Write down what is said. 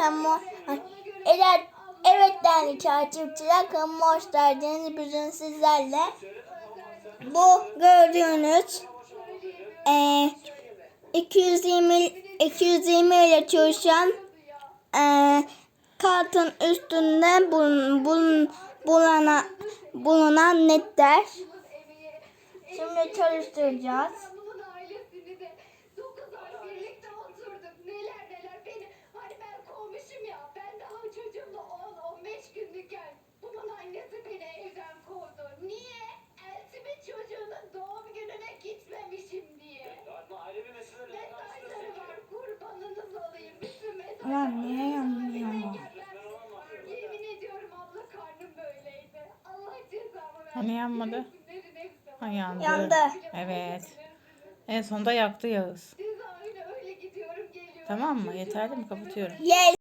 kamu... Evet, evet değerli takipçiler kamu hoş geldiniz bugün sizlerle. Bu gördüğünüz e, 220 220 ile çalışan e, kartın üstünde bulun, bulun, bulana, bulunan netler. Şimdi çalıştıracağız. Ulan niye yanmıyor? Yemin ediyorum abla karnım böyleydi. Allah cezamı versin. Hani yanmadı? Ha yandı. Yandı. Evet. En sonunda yaktı Yağız. Cezaevine öyle gidiyorum geliyorum. Tamam mı? Yeterli mi? Kapatıyorum. Yes.